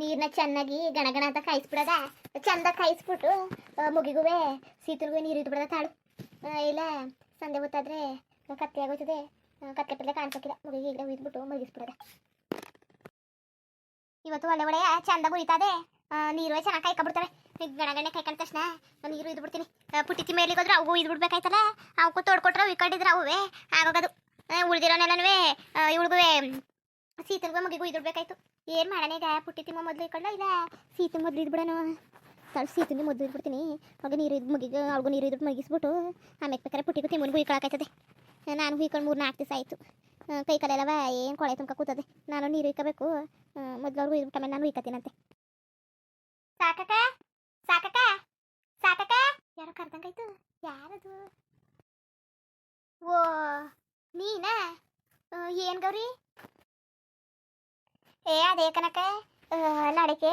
ನೀರನ್ನ ಚೆನ್ನಾಗಿ ಗಣಗಣ ಅಂತ ಕಾಯಿಸ್ಬಿಡದ? ಚಂದ ಕಾಯಿಸ್ಬಿಟ್ಟು ಮುಗಿಗುವೆ ಸೀತಲ್ಗೂ ನೀರು ಇದ್ಬಿಡದ ತಾಳು. ಇಲ್ಲ ಸಂಜೆ ಗೊತ್ತಾದ್ರೆ ಕತ್ತೆ ಆಗೋಯ್ತದೆ. ಕತ್ತೆ ಪಲ್ಲೆ ಕಾಣಿಸೋಕಿಲ್ಲ. ಮುಗಿಗೆ ಈಗ ಉಯ್ದ್ಬಿಟ್ಟು ಮುಗಿಸ್ಬಿಡದ ಇವತ್ತು ಒಳ್ಳೆ ಒಳ್ಳೆ ಚಂದ ಉಯ್ತದೆ ನೀರು ಚೆನ್ನಾಗಿ ಕಾಯ್ಕೊಬಿಡ್ತವೆ. ಗಣಗಣೆ ಕಾಯ್ಕೊಂಡ ತಕ್ಷಣ ನೀರು ಇದ್ಬಿಡ್ತೀನಿ ಪುಟ್ಟಿತಿ ಮೇಲಿಗೆ ಹೋದ್ರೆ ಅವು ಇದ್ಬಿಡ್ಬೇಕಾಯ್ತಲ್ಲ ಅವಕ್ಕೂ ತೋಡ್ಕೊಟ್ರೆ, ಉಯ್ಕೊಂಡಿದ್ರೆ ಅವೇ ಆಗೋಗದು. ಉಳ್ದಿರೋನೆಲ್ಲನೂ ಇವಳಿಗೂ ಸೀತನಿಗೂ ಮುಗಿಗೂ ಇದ್ಬಿಡ್ಬೇಕಾಯ್ತು ಏನು ಮಾಡೋಣ ಪುಟ್ಟಿ ತಿಮ್ಮ ಮೊದಲು ಇಟ್ಕೊಳ್ಳ ಇಲ್ಲ? ಸೀತೆ ಮೊದಲು ಇದ್ಬಿಡೋಣ ಸ್ವಲ್ಪ ಸೀತಂಗೆ ಮೊದಲು ಇದ್ಬಿಡ್ತೀನಿ. ಅವಾಗ ನೀರು ಇದ್ದು ಮುಗಿಗೆ ಅವ್ಳಿಗೂ ನೀರು ಇದ್ದು ಮುಗಿಸ್ಬಿಟ್ಟು ಆಮೇಲೆ ಬೇಕಾದ್ರೆ ಪುಟ್ಟಿಗೂ ತಿಮ್ಮನಿಗೂ ಇಟ್ಕೊಳಕಾಯ್ತದೆ ನಾನು ಹುಯ್ಕೊಂಡು ಮೂರು ನಾಲ್ಕು ದಿವಸ ಆಯಿತು. ಕೈ ಕಾಲೆಲ್ಲವ ಏನು ಕೊಳೆ ತುಂಬ ಕೂತದೆ. ನಾನು ನೀರು ಇಕ್ಕಬೇಕು. ಮೊದಲು ಅವ್ರಿಗೂ ಇದ್ಬಿಟ್ಟು ಆಮೇಲೆ ನಾನು ಇಕ್ಕತ್ತೀನಂತೆ ಸಾಕಕ ಸಾಕಕ ಸಾಕಕ ಯಾರೋ ಕರ್ದಂಗಾಯ್ತು ಯಾರದು? ಓ, ನೀನಾ? ಏನು ಗೌರಿ? ಏ, ಅದೇ ಕನಕ ನಡಕೆ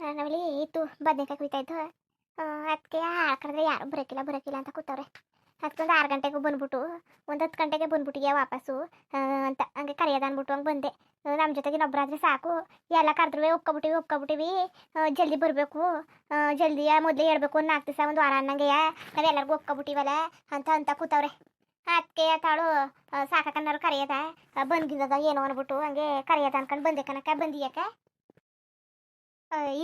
ನಾವಲ್ಲಿ ಇತ್ತು. ಬದನೆಕಾಯಿ ಕುಯ್ತಾ ಇದ್ದು ಅದಕ್ಕೆ ಹಾಕಿದ್ರೆ ಯಾರು ಬರೋಕಿಲ್ಲ, ಬರಕಿಲ್ಲ ಅಂತ ಕೂತವ್ರೆ. ಅದಕ್ಕೊಂದು ಆರು ಗಂಟೆಗೆ ಬಂದ್ಬಿಟ್ಟು, ಒಂದು ಹತ್ತು ಗಂಟೆಗೆ ಬಂದ್ಬಿಟ್ಟಿಗೆ ವಾಪಸ್ಸು ಅಂತ ಹಂಗೆ ಕರೆಯೋದು ಅಂದ್ಬಿಟ್ಟು ಹಂಗೆ ಬಂದೆ. ನಮ್ಮ ಜೊತೆಗೆ ಇನ್ನೊಬ್ಬರಾದ್ರೆ ಸಾಕು. ಎಲ್ಲ ಕರೆದ್ರೂ ಒಪ್ಕೊಬಿಟ್ಟಿವಿ ಒಪ್ಕೊಬಿಟ್ಟಿವಿ. ಜಲ್ದಿ ಬರಬೇಕು. ಜಲ್ದಿ ಮೊದಲೇ ಹೇಳ್ಬೇಕು, ಒಂದು ನಾಲ್ಕು ದಿವಸ, ಒಂದು ವಾರ ಅನ್ನಂಗೆಯ. ನಾವೆಲ್ಲರಿಗೂ ಒಪ್ಕೊಬಿಟ್ಟಿವಲ್ಲ ಅಂತ ಅಂತ ಕೂತವ್ರೆ. ಅದಕ್ಕೆ ತಾಳು ಸಾಕಕ್ಕನ್ನಾರು ಕರೆಯದ? ಬಂದಿದ್ದದ ಏನೋ ಅನ್ಬಿಟ್ಟು ಹಂಗೆ ಕರೆಯದ ಅನ್ಕೊಂಡು ಬಂದೆ ಕನಕ ಬಂದಿಯಕ?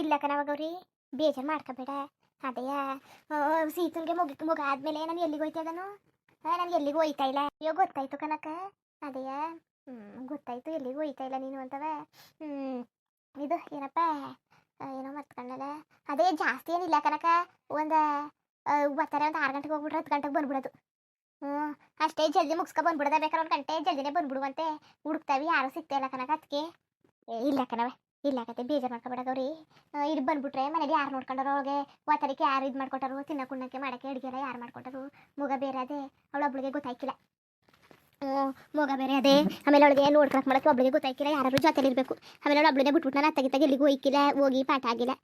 ಇಲ್ಲ ಕಣವ ಗೌರಿ ಬೇಜಾರು ಮಾಡ್ಕೋಬೇಡ. ಅದೇಯ ಸೀತನ್ಗೆ ಮುಗಿ ಮುಗ ಆದ್ಮೇಲೆ ನಾನು ಎಲ್ಲಿಗೆ ಹೋಯ್ತಾ ಇದನು ನಾನು ಎಲ್ಲಿಗೆ ಹೋಯ್ತಾ ಇಲ್ಲ. ಅಯ್ಯೋ, ಗೊತ್ತಾಯ್ತು ಕನಕ. ಅದೇಯ ಗೊತ್ತಾಯ್ತು ಎಲ್ಲಿಗೆ ಹೋಯ್ತಾ ಇಲ್ಲ ನೀನು ಅಂತವ. ಇದು ಏನಪ್ಪ? ಏನೋ ಮರ್ತ್ಕೊಂಡಲ್ಲ ಅದೇ ಜಾಸ್ತಿ ಏನಿಲ್ಲ ಕನಕ. ಒಂದು ಬರ್ತಾರೆ ಒಂದು ಆರು ಗಂಟೆಗೆ ಹೋಗ್ಬಿಟ್ರೆ ಹತ್ತು ಗಂಟೆಗೆ ಬಂದ್ಬಿಡೋದು. ಹ್ಞೂ, ಅಷ್ಟೇ ಜಲ್ದಿ ಮುಗಿಸ್ಕೊ ಬಂದ್ಬಿಡೋದ ಬೇಕಾದ್ರೆ ಒಂದು ಗಂಟೆ, ಜಲ್ದಿನೇ ಬಂದ್ಬಿಡುವಂತೆ. ಹುಡುಕ್ತಾವಿ, ಯಾರೂ ಸಿಗ್ತಾ ಇಲ್ಲ ಕನಕ ಅದಕ್ಕೆ ಇಲ್ಲ ಕಣವೆ ಇಲ್ಲ ಬೇಜಾರು ಮಾಡ್ಕೊಬೇಡ ಗೌರಿ ಇಲ್ಲಿ ಬಂದ್ಬಿಟ್ರೆ ಮನೇಲಿ ಯಾರು ನೋಡ್ಕೊಂಡಾರ ಅವಳಿಗೆ? ಒತ್ತಡಕ್ಕೆ ಯಾರು ಇದು ಮಾಡ್ಕೊಟ್ಟಾರು ತಿನ್ನಕ್ಕೆ ಕುಣ್ಣಕ್ಕೆ ಮಾಡಕ್ಕೆ ಅಡುಗೆ ಎಲ್ಲ ಯಾರು ಮಾಡ್ಕೊಟ್ಟಾರು ಮುಗ ಬೇರೆ ಅದೇ, ಅವಳೊಬ್ಳಿಗೆ ಗೊತ್ತಾಯ್ಕಿಲ್ಲ. ಮಗ ಬೇರೆ ಅದೇ. ಆಮೇಲೆ ಅವಳಿಗೆ ನೋಡ್ಕೊಳಕ್ ಮಾಡಕ್ಕೆ ಒಬ್ಳಿಗೆ ಗೊತ್ತಾಯ್ಕಿಲ್ಲ ಯಾರು ಜೊತೆಲಿ ಇರಬೇಕು. ಆಮೇಲೆ ಅವಳು ಒಬ್ಳಿಗೆ ಬಿಟ್ಬಿಟ್ಟು ನಾನು ಎಲ್ಲಿಗೂ ಹೋಯ್ಕಿಲ್ಲ, ಹೋಗಿ ಪಾಠ ಆಗಿಲ್ಲ.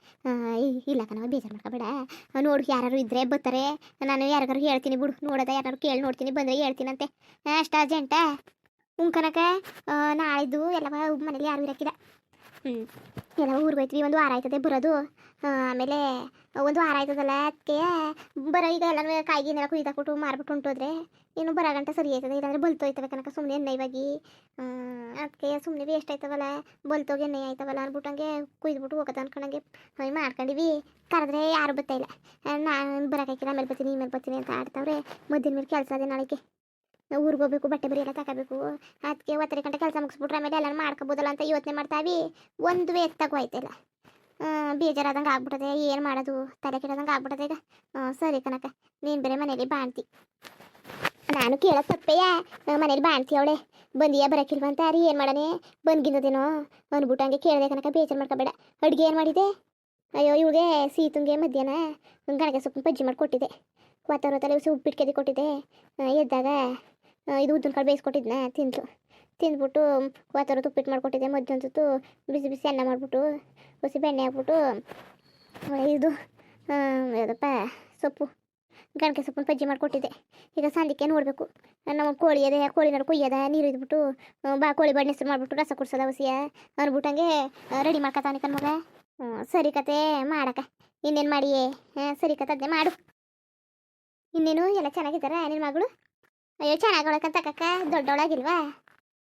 ಇಲ್ಲ ಕಣ, ಬೇಜಾರು ಮಾಡ್ಕೊಬೇಡ ನೋಡು ಯಾರು ಇದ್ರೆ ಬರ್ತಾರೆ. ನಾನು ಯಾರಿಗಾರು ಹೇಳ್ತೀನಿ ಬಿಡು, ನೋಡೋದ ಯಾರು ಕೇಳಿ ನೋಡ್ತೀನಿ, ಬಂದರೆ ಹೇಳ್ತೀನಂತೆ. ಅಷ್ಟು ಅರ್ಜೆಂಟ? ಉಂಕನಕ ನಾಳಿದ್ದು ಎಲ್ಲ ಮನೇಲಿ ಯಾರು ಇರಕ್ಕಿಲ್ಲ. ಹ್ಞೂ ಎಲ್ಲ ಊರಿಗೆ ಹೋಯ್ತೀವಿ, ಒಂದು ವಾರ ಆಯ್ತದೆ ಬರೋದು. ಆಮೇಲೆ ಒಂದು ವಾರ ಆಯ್ತದಲ್ಲ ಅದಕ್ಕೆ, ಬರೋ ಈಗ ಎಲ್ಲನೂ ಕಾಯಿಗಿನೆಲ್ಲ ಕೊಟ್ಟು ಮಾರ್ಬಿಟ್ಟು ಹೊಂಟೋದ್ರೆ ಏನು ಬರೋ ಗಂಟೆ ಸರಿ ಆಯ್ತದೆ, ಇಲ್ಲಾಂದ್ರೆ ಬಲ್ತೋಯ್ತವೆ ಕನಕ ಸುಮ್ಮನೆ ಎಣ್ಣೆವಾಗಿ ಅದಕ್ಕೆ ಸುಮ್ಮನೆ ವೇಸ್ಟ್ ಆಯ್ತವಲ್ಲ ಬಲ್ತೋಗಿ ಎಣ್ಣೆ ಆಯ್ತವಲ್ಲ ಅಂದ್ಬಿಟ್ಟು ಹಂಗೆ ಕುಯ್ದ್ಬಿಟ್ಟು ಹೋಗೋದು ಅನ್ಕೊಂಡಂಗೆ ಹಂಗೆ ಮಾಡ್ಕೊಂಡಿವಿ. ಕರೆದ್ರೆ ಯಾರು ಇಲ್ಲ. ನಾನು ಬರೋಕ್ಕಾಗಿಲ್ಲ ಆಮೇಲೆ ಬರ್ತೀನಿ ಮೇಲೆ ಬರ್ತೀನಿ ಅಂತ ಆಡ್ತಾವ್ರೆ, ಮದ್ದಿನ ಮೇಲೆ ಕೆಲಸ ಅದೇ ನಾಳೆಗೆ. ಊರಿಗೆ ಹೋಗ್ಬೇಕು, ಬಟ್ಟೆ ಬರಿ ಎಲ್ಲ ತಗೋಬೇಕು. ಅದಕ್ಕೆ ಒತ್ತರೆ ಗಂಟೆ ಕೆಲಸ ಮುಗಿಸ್ಬಿಟ್ರೆ ಆಮೇಲೆ ಎಲ್ಲ ಮಾಡ್ಕೋಬೋದಲ್ಲ ಅಂತ ಯೋಚನೆ ಮಾಡ್ತಾವಿ. ಒಂದು ಎತ್ತಾಗೂ ಆಯ್ತಿಲ್ಲ. ಬೇಜಾರಾದಂಗೆ ಆಗ್ಬಿಟ್ಟದೆ. ಏನು ಮಾಡೋದು? ತಲೆ ಕೆಡದಂಗೆ ಆಗ್ಬಿಟ್ಟದೆ ಈಗ. ಸರಿ ಕನಕ ನೀನು ಬೇರೆ ಮನೇಲಿ ಬಾಣ್ತಿ ನಾನು ಕೇಳೋದು ತಪ್ಪೆಯ? ಮನೇಲಿ ಬಾಣ್ತಿ ಅವಳೆ. ಬಂದಿಯಾ ಬರೋಕಿಲ್ವಂತ ರೀ ಏನು ಮಾಡನೆ? ಬಂದ್ಗಿಂದದೇನೋ ಅಂದ್ಬಿಟ್ಟು ಹಂಗೆ ಕೇಳಿದೆ ಕನಕ ಬೇಜಾರು ಮಾಡ್ಕೋಬೇಡ. ಅಡುಗೆ ಏನು ಮಾಡಿದೆ? ಅಯ್ಯೋ, ಇವಳಿಗೆ ತುಂಗೆ ಮಧ್ಯಾಹ್ನ ಗಣಕ ಸೊಪ್ಪಿನ ಬಜ್ಜಿ ಮಾಡಿ ಕೊಟ್ಟಿದ್ದೆ ತಲೆ ಉಪ್ಪಿಟ್ಟು ಕೆದಿ ಕೊಟ್ಟಿದ್ದೆ ಎದ್ದಾಗ ಇದು ಉದ್ದಿನ ಕಾಳು ಬೇಯಿಸ್ಕೊಟ್ಟಿದ್ನ ತಿಂತು ತಿಂದ್ಬಿಟ್ಟು ವಾತಾವರಣ ತುಪ್ಪಿಟ್ಟು ಮಾಡಿಕೊಟ್ಟಿದ್ದೆ ಮಧ್ಯಾಹ್ನ ಹೊತ್ತು ಬಿಸಿ ಬಿಸಿ ಅನ್ನ ಮಾಡಿಬಿಟ್ಟು ಬಿಸಿ ಬೆಣ್ಣೆ ಹಾಕ್ಬಿಟ್ಟು, ಇದು ಯಾವುದಪ್ಪ, ಸೊಪ್ಪು, ಗಣಕೆ ಸೊಪ್ಪನ್ನು ಪಜ್ಜಿ ಮಾಡಿಕೊಟ್ಟಿದ್ದೆ. ಈಗ ಸಂದಿಕ್ಕೆ ನೋಡಬೇಕು. ನಮ್ಮ ಕೋಳಿ ಅದೇ ಕೋಳಿನಾರು ಕುಯ್ಯದ, ನೀರು ಇದ್ಬಿಟ್ಟು ಬಾ, ಕೋಳಿ ಬಣ್ಣ ಹೆಸರು ಮಾಡಿಬಿಟ್ಟು, ರಸ ಕುಡ್ಸೋದ ಹಸಿಯ ಅಂದ್ಬಿಟ್ಟಂಗೆ ರೆಡಿ ಮಾಡ್ಕೊತಾನೆ ಕಣ್ಮಗ ಸರಿ ಕತೆ, ಮಾಡಕ. ಇನ್ನೇನು ಮಾಡಿಯೇ? ಸರಿ ಕತೆ ಅದನ್ನೇ ಮಾಡು. ಇನ್ನೇನು, ಎಲ್ಲ ಚೆನ್ನಾಗಿದ್ದಾರ ನಿನ್ನ ಮಗಳು? ಅಯ್ಯೋ ಚೆನ್ನಾಗವಳಕಂತ ಕಕ್ಕ, ದೊಡ್ಡವಳಾಗಿಲ್ವಾ?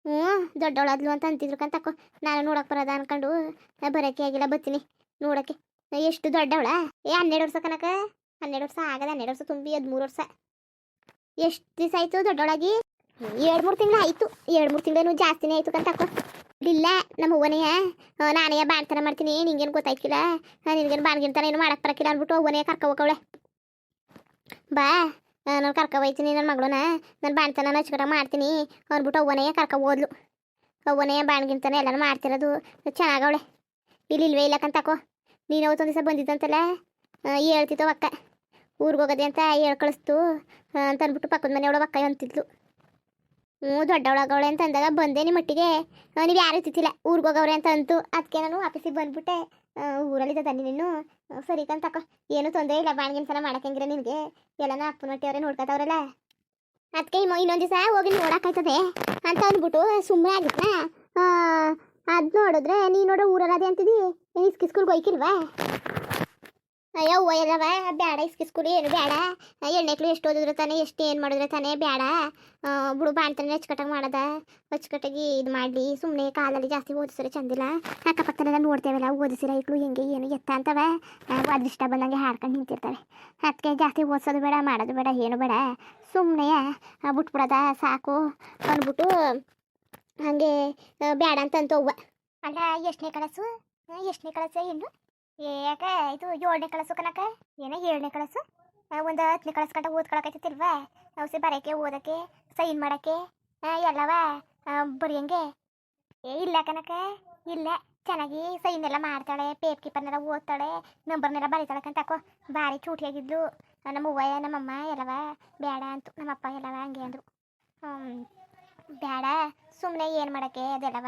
ಹ್ಞೂ, ದೊಡ್ಡವಳಾದ್ಲು ಅಂತ ಅಂತಿದ್ರು ಕಂತಕ್ಕೋ ನಾನು ನೋಡಕ್ಕೆ ಬರೋದ ಅನ್ಕೊಂಡು ಬರೋಕೆ ಆಗಿಲ್ಲ ಬರ್ತೀನಿ ನೋಡೋಕ್ಕೆ. ಎಷ್ಟು ದೊಡ್ಡವಳ? ಏ, ಹನ್ನೆರಡು ವರ್ಷ ಕನಕ ಹನ್ನೆರಡು ವರ್ಷ ಆಗದ, ಹನ್ನೆರಡು ವರ್ಷ ತುಂಬಿ ಹದಿಮೂರು ವರ್ಷ. ಎಷ್ಟು ದಿವಸ ಆಯಿತು ದೊಡ್ಡವಳಾಗಿ? ಎರಡು ಮೂರು ತಿಂಗಳು ಆಯಿತು. ಎರಡು ಮೂರು ತಿಂಗಳೇನು ಜಾಸ್ತಿನೇ ಆಯ್ತು ಕಂತಕ್ಕೋ ಇಲ್ಲ ನಮ್ಮ ಅವ್ವನೆಯ ನಾನೇ ಬಾಣ್ತನ ಮಾಡ್ತೀನಿ, ನಿಂಗೇನು ಗೊತ್ತಾಯ್ತಿಲ್ಲ ನಿನಗೇನು ಬಾಣ್ಗಿಂತಾನೆ ಏನು ಮಾಡಕ್ಕೆ ಬರಕಿಲ್ಲ ಅಂದ್ಬಿಟ್ಟು ಅವ್ವನೇ ಕರ್ಕೊ ಬಾ. ನಾನು ಕರ್ಕ ಬೈತೀನಿ ನನ್ನ ಮಗಳನ್ನ ನನ್ನ ಬಾಣ್ತನ ಹಚ್ಕರ ಮಾಡ್ತೀನಿ. ಅಂದ್ಬಿಟ್ಟು ಅವನೇ ಕರ್ಕ ಓದ್ಲು ಅವನೇ ಬಾಣ್ಗಿಂತಾನೆ ಎಲ್ಲನೂ ಮಾಡ್ತಿರೋದು. ಚೆನ್ನಾಗವಳೆ ಇಲ್ಲಿ ಇಲ್ವೇ ಇಲ್ಲ ತಕೋ. ನೀನು ಅವತ್ತೊಂದು ದಿವಸ ಬಂದಿದ್ದಂತಲ್ಲ? ಹೇಳ್ತಿತ್ತು ಅಕ್ಕ ಊರಿಗೆ ಹೋಗೋದೆ ಅಂತ ಹೇಳಿ ಕಳಿಸ್ತು. ಅಂತ ಅಂದ್ಬಿಟ್ಟು ಪಕ್ಕದ ಮನೆಯವಳ ಅಕ್ಕ ಅಂತಿದ್ಲು. ಹ್ಞೂ, ದೊಡ್ಡವಳಾಗವಳೆ ಅಂತ ಅಂದಾಗ ಬಂದೆ ನಿಮ್ಮ ಮಟ್ಟಿಗೆ ನೀವು ಯಾರು ಇತ್ತಿಲ್ಲ ಊರಿಗೆ ಹೋಗವ್ರೆ ಅಂತ ಅಂತು. ಅದಕ್ಕೆ ನಾನು ವಾಪಸ್ಸಿಗೆ ಬಂದ್ಬಿಟ್ಟೆ. ಊರಲ್ಲಿದ್ದ ತನ್ನಿ ನೀನು ಸರಿ ಕಂತಕ್ಕ ಏನು ತೊಂದರೆ ಇಲ್ಲ, ಬಾಣಿಗಿನ ಸಲ ಮಾಡಕ್ಕಂಗಿರ ನಿನಗೆ? ಎಲ್ಲನ ಅಪ್ಪನ ಹೊಟ್ಟೆಯವ್ರೆ ನೋಡ್ಕೊತಾವ್ರಲ್ಲ. ಅದಕ್ಕೆ ಇನ್ನೊಂದು ದಿವಸ ಹೋಗಿ ನೋಡಕ್ಕಾಯ್ತದೆ ಅಂತ ಅಂದ್ಬಿಟ್ಟು ಸುಮ್ಮನೆ ಆಗಿತ್ತ ಅದು ನೋಡಿದ್ರೆ ನೀನು ನೋಡೋ ಊರಲ್ಲಿ ಅದೇ ಅಂತಿದ್ದಿ ನೀನು ಇಸ್ಕಿ ಸ್ಕೂಲ್ಗೆ ಹೋಯ್ಕಿಲ್ವಾ? ಅಯ್ಯೋ ಒಯ್ಯಲ್ಲವ ಬೇಡ ಇಸ್ಕಿಸ್ಕೊಡಿ ಏನು ಬೇಡ ಎಣ್ಣೆಕ್ಳು ಎಷ್ಟು ಓದಿದ್ರೆ ತಾನೆ, ಎಷ್ಟು ಏನು ಮಾಡಿದ್ರೆ ತಾನೆ ಬೇಡ ಬುಡು, ಬಾಣ್ತಾನೆ ಅಚ್ಚುಕಟ್ಟಾಗಿ ಮಾಡದ. ಅಚ್ಚುಕಟ್ಟಾಗಿ ಇದು ಮಾಡಲಿ. ಸುಮ್ಮನೆ ಕಾಲಲ್ಲಿ ಜಾಸ್ತಿ ಓದಿಸಿದ್ರೆ ಚಂದಿಲ್ಲ. ಅಕ್ಕಪಕ್ಕದಲ್ಲೆಲ್ಲ ನೋಡ್ತೇವಲ್ಲ ಓದಿಸಿರ ಇಕ್ಳು ಹೆಂಗೆ, ಏನು, ಎತ್ತ ಅಂತವ. ಅದೃಷ್ಟ ಬಂದಂಗೆ ಹಾಡ್ಕೊಂಡು ನಿಂತಿರ್ತವೆ. ಅದಕ್ಕೆ ಜಾಸ್ತಿ ಓದಿಸೋದು ಬೇಡ, ಮಾಡೋದು ಬೇಡ, ಏನು ಬೇಡ. ಸುಮ್ಮನೆ ಬಿಟ್ಬಿಡದ, ಸಾಕು ಅಂದ್ಬಿಟ್ಟು, ಹಾಗೆ ಬೇಡ ಅಂತ ಅಂತವ್ವ ಅಲ್ಲ, ಎಷ್ಟನೇ ಕಳಸು ಎಷ್ಟನೇ ಕಳಸ ಯಾಕ ಇದು ಏಳನೇ ಕಳಸು ಕನಕ ಏನ ಏಳನೇ ಕಳಸು ಒಂದು ಹತ್ತನೇ ಕಳಸ ಗಂಟ ಓದ್ಕೊಳಕೈತಿಲ್ವಾ ಔಷಧಿ ಬರೋಕ್ಕೆ ಓದಕ್ಕೆ ಸೈನ್ ಮಾಡಕ್ಕೆ ಎಲ್ಲವ ಬರೆಯಂಗೆ? ಏ, ಇಲ್ಲ ಕನಕ ಇಲ್ಲ. ಚೆನ್ನಾಗಿ ಸೈನ್ ಎಲ್ಲ ಮಾಡ್ತಾಳೆ ಪೇಪ್ ಕೀಪರ್ನೆಲ್ಲ ಓದ್ತಾಳೆ ನಂಬರ್ನೆಲ್ಲ ಬರೀತಾಳೆ ಕಂತಾಕೋ ಭಾರಿ ಚೂಟಿಯಾಗಿದ್ಲು. ನಮ್ಮ ಅವ್ವ ನಮ್ಮಮ್ಮ ಎಲ್ಲವ, ಬೇಡ ಅಂತು ನಮ್ಮಪ್ಪ ಎಲ್ಲವ ಹಂಗೆ ಅಂದರು. ಬೇಡ ಸುಮ್ಮನೆ ಏನು ಮಾಡೋಕ್ಕೆ ಅದೆಲ್ಲವ?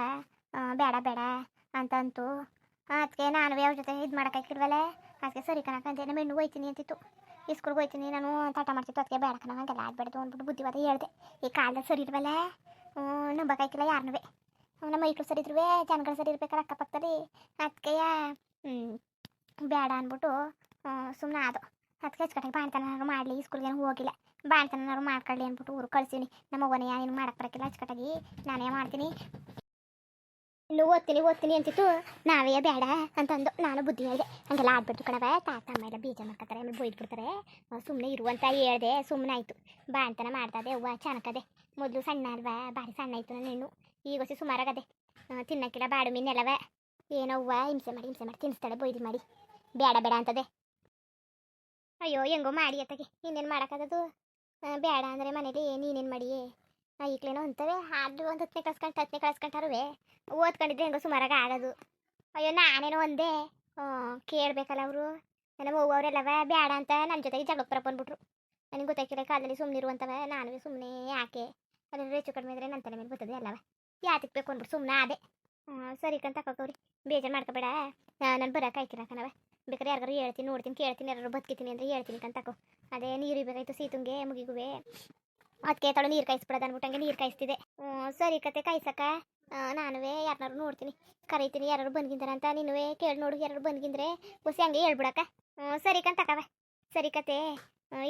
ಬೇಡ ಬೇಡ ಅಂತ ಅಂತು. ಅದಕ್ಕೆ ನಾನು ಯಾವ ಜೊತೆ ಇದು ಮಾಡೋಕ್ಕಾಗಿರ್ವಲ್ಲ ಅದಕ್ಕೆ ಸರಿ ಕಣಕ್ಕ ಅಂತ ನಮ್ಮ ಹೆಣ್ಣು ಹೋಯ್ತೀನಿ ಅಂತಿತ್ತು. ಇಸ್ಕೂಲ್ಗೆ ಹೋಯ್ತೀನಿ, ನಾನು ತಾಟ ಮಾಡ್ತಿತ್ತು, ಅದಕ್ಕೆ ಬೇಡ ಕಣ, ಹಂಗೆಲ್ಲ ಆಗ್ಬಾರ್ದು ಅಂದ್ಬಿಟ್ಟು ಬುದ್ಧಿವಾದ ಹೇಳಿದೆ. ಈ ಕಾಲದಲ್ಲಿ ಸರಿ ಇರ್ವಲ್ಲ ನಂಬಕ್ಕಾಗಿಲ್ಲ ಯಾರನ್ನೂ ನಮ್ಮ ಮೈಕ್ಳು ಸರಿ ಇದ್ರು ಜನಗಳು ಸರಿ ಇರ್ಬೇಕಾರೆ ಅಕ್ಕಪಕ್ಕದಲ್ಲಿ? ಅದಕ್ಕೆ ಬೇಡ ಅಂದ್ಬಿಟ್ಟು ಸುಮ್ಮನೆ ಅದು ಅದಕ್ಕೆ ಹಚ್ಕಟ್ಟಾಗಿ ಬಾಣ್ತನಾರು ಮಾಡಲಿ ಸ್ಕೂಲ್ಗೆ ಹೋಗಿಲ್ಲ. ಬಾಣ್ತನಾರು ಮಾಡ್ಕೊಳ್ಳಿ ಅಂದ್ಬಿಟ್ಟು ಊರು ಕಳಿಸೀನಿ. ನಮ್ಮ ಮನೆಯ ಏನು ಮಾಡಕ್ಕೆ ಬರೋಕ್ಕಿಲ್ಲ, ಅಚ್ಚುಕಟ್ಟಾಗಿ. ನಾನೇ ಮಾಡ್ತೀನಿ. ಇನ್ನು ಓದ್ತೀನಿ ಓದ್ತೀನಿ ಅಂತಿತ್ತು. ನಾವೇ ಬೇಡ ಅಂತಂದು ನಾನು ಬುದ್ಧಿ ಹೇಳಿದೆ. ಹಂಗೆಲ್ಲ ಆಡ್ಬಿಡ್ತು ಕಣವ ತಾತ, ಅಮ್ಮ ಎಲ್ಲ ಬೀಜ ಮಾಡ್ಕೊತಾರೆ, ಆಮೇಲೆ ಬೈದ್ಬಿಡ್ತಾರೆ ಸುಮ್ಮನೆ ಇರುವಂತ ಹೇಳ್ದೆ ಸುಮ್ಮನೆ ಆಯಿತು ಅಂತನ ಮಾಡ್ತದೆ ಅವ್ವ ಚೆನ್ನಾಗದೆ ಮೊದಲು ಸಣ್ಣ ಅಲ್ವಾ, ಭಾರಿ ಸಣ್ಣ ಆಯಿತು ನಾನು ಹೆಣ್ಣು. ಈಗ ಹೊಸ ಸುಮಾರಾಗದೆ ತಿನ್ನಕ್ಕಿಲ್ಲ, ಬಾಡು ಮೀನೆಲ್ಲವ ಏನೋ ಅವ್ವ, ಹಿಂಸೆ ಮಾಡಿ ಹಿಂಸೆ ಮಾಡಿ ತಿನ್ನಿಸ್ತಾಳೆ ಬೈದು ಮಾಡಿ. ಬೇಡ ಬೇಡ ಅಂತದೆ. ಅಯ್ಯೋ, ಹೆಂಗೋ ಮಾಡಿ ಅತ್ತಗೆ. ಇನ್ನೇನು ಮಾಡೋಕ್ಕದದು ಬೇಡ ಅಂದರೆ ಮನೇಲಿ ನೀನೇನು ಮಾಡಿ ಈಗ್ಲೇನೋ ಅಂತವೆ ಆದ್ರೂ ಒಂದು ಹತ್ತನೇ ಕಳ್ಸ್ಕೊಂಡು ಹತ್ತನೇ ಕಳ್ಸ್ಕೊಂಡಾರುವೆ ಓದ್ಕೊಂಡಿದ್ರೆ ಹೆಂಗೋ ಸುಮಾರಾಗ ಆಗೋದು. ಅಯ್ಯೋ, ನಾನೇನೋ ಒಂದೇ. ಕೇಳಬೇಕಲ್ಲ ಅವರು. ನಮ್ಮ ಅವ್ವವರೆಲ್ಲವ ಬೇಡ ಅಂತ ನನ್ನ ಜೊತೆಗೆ ಜಗಳಕ್ಕೆ ಬರಕ್ಕೆ ಬಂದ್ಬಿಟ್ರು ನನಗೆ ಗೊತ್ತಾಗಿಲ್ಲ ಕಾಲದಲ್ಲಿ ಸುಮ್ಮನೆ ಇರುವಂತವ ನಾನು ಸುಮ್ಮನೆ ಯಾಕೆ? ಅದ್ರಲ್ಲಿ ಹೆಚ್ಚು ಕಡಿಮೆ ಇದ್ರೆ ನನ್ನ ತಲೆ ಮೇಲೆ ಬರ್ತದೆ ಅಲ್ಲವ? ಯಾತಕ್ಕೆ ಬೇಕು ಅಂದ್ಬಿಟ್ಟು ಸುಮ್ಮನೆ ಅದೇ ಸರಿ ಕಂತ ಹಾಕೋಕವ್ರಿ ಬೇಜಾರು ಮಾಡ್ಕೋಬೇಡ. ನಾನು ಬರೋಕೆ ಆಯ್ತಿರ ಕಣವ ಬೇಕಾದ್ರೆ ಯಾರಿಗಾರು ಹೇಳ್ತೀನಿ, ನೋಡ್ತೀನಿ, ಕೇಳ್ತೀನಿ ಯಾರು ಬದುಕಿತೀನಿ ಅಂದರೆ ಹೇಳ್ತೀನಿ ಕಂತಕೋ ಅದೇ ನೀರು ಇರಬೇಕಾಯ್ತು ಸೀತುಂಗೆ ಮುಗಿಗುವೆ. ಅದಕ್ಕೆ ತಳು ನೀರು ಕಾಯಿಸ್ಬಿಡೋದು ಅನ್ಬಿಟ್ಟಂಗೆ ನೀರು ಕಾಯಿಸ್ತಿದೆ. ಸರಿ ಕತೆ, ಕಾಯಿಸಕ್ಕ. ನಾನುವೇ ಯಾರನ್ನಾರು ನೋಡ್ತೀನಿ. ಕರೀತೀನಿ ಯಾರು ಬಂದಿದ್ರ ಅಂತ ನೀನುವೇ ಕೇಳಿ ನೋಡು ಯಾರು ಬಂದ್ಗಿಂದ್ರೆ ಹೊಸಿ ಹಂಗೆ ಹೇಳ್ಬಿಡಕ್ಕ. ಹ್ಞೂ ಸರಿ ಕಂತಕವ ಸರಿ ಕತೆ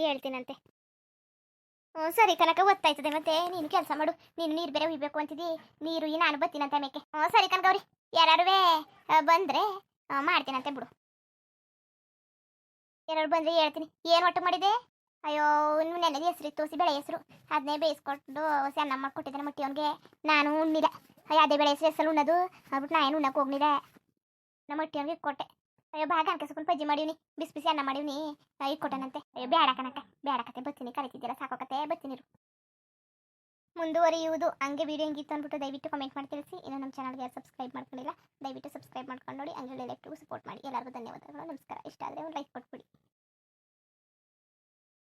ಹೇಳ್ತೀನಂತೆ. ಹ್ಞೂ ಸರಿ ಕನಕ ಗೊತ್ತಾಯ್ತದೆ ಮತ್ತೆ. ನೀನು ಕೆಲಸ ಮಾಡು. ನೀನು ನೀರು ಬೇರೆ ಹುಯ್ಬೇಕು ಅಂತಿದ್ದಿ ನೀರು ಈ ನಾನು ಬತ್ತೀನಂತ ಮೇಕೆ. ಹ್ಞೂ ಸರಿ ಕನಕವ್ರಿ ಯಾರುವೇ ಬಂದರೆ ಮಾಡ್ತೀನಂತೆ ಬಿಡು. ಯಾರು ಬಂದರೆ ಹೇಳ್ತೀನಿ. ಏನು ಒಟ್ಟು ಮಾಡಿದೆ? ಅಯ್ಯೋ, ಇನ್ನು ನೆನೆದ ಹೆಸರು ಹಸಿ ಬೆಳೆ ಹೆಸರು. ಅದನ್ನೇ ಬೇಯಿಸ್ಕೊಟ್ಟು ಹಸಿ ಅನ್ನ ಮಾಡ್ಕೊಟ್ಟಿದ್ದಾನೆ ಮಟ್ಟಿ ಅವನಿಗೆ. ನಾನು ಉಣ್ಣಿಲ್ಲ ಅಯ್ಯೋ, ಅದೇ ಬೆಳೆ ಹೆಸರು ಹೆಸರು ಉಣ್ಣದು. ಅದ್ಬಿಟ್ಟು ನಾ ಏನು ಉಣ್ಣಕ್ಕೆ ಹೋಗ್ನಿಲ್ಲ ನಮ್ಮ ಮಟ್ಟಿ ಅವನಿಗೆ ಕೊಟ್ಟೆ. ಅಯ್ಯೋ, ಭಾಗ ಅನ್ಕಸ್ಕೊಂಡು ಪಜ್ಜಿ ಮಾಡೀವ್ನಿ. ಬಿಸಿ ಬಿಸಿ ಅನ್ನ ಮಾಡಿವ್ನಿ. ಇಟ್ಕೊಟ್ಟನಂತೆ ಅಯ್ಯೋ, ಬೇಡ ಕನಕ ಬೇಡ ಕತೆ. ಬತ್ತೀನಿ ಕರಿತಿದ್ದೀರ? ಸಾಕೋಕತೆ ಬತ್ತೀನಿ ಮುಂದುವರಿಯುವುದು. ಹಂಗೆ ವಿಡಿಯೋ ಹೆಂಗಿತ್ತು ಅಂದ್ಬಿಟ್ಟು ದಯವಿಟ್ಟು ಕಮೆಂಟ್ ಮಾಡಿ ತಿಳಿಸಿ. ಇನ್ನು ನಮ್ಮ ಚಾನಲ್ಗೆ ಸಬ್ಸ್ಕ್ರೈಬ್ ಮಾಡ್ಕೊಂಡಿಲ್ಲ, ದಯವಿಟ್ಟು ಸಬ್ಸ್ಕ್ರೈಬ್ ಮಾಡ್ಕೊಂಡು ನೋಡಿ. ಹಂಗೆ ಎಲೆಕ್ಟ್ರಿಗೂ ಸಪೋರ್ಟ್ ಮಾಡಿ. ಎಲ್ಲರಿಗೂ ಧನ್ಯವಾದಗಳು. ನಮಸ್ಕಾರ. ಇಷ್ಟ ಆದರೆ ಒಂದು ಲೈಕ್ ಕೊಟ್ಬಿಡಿ.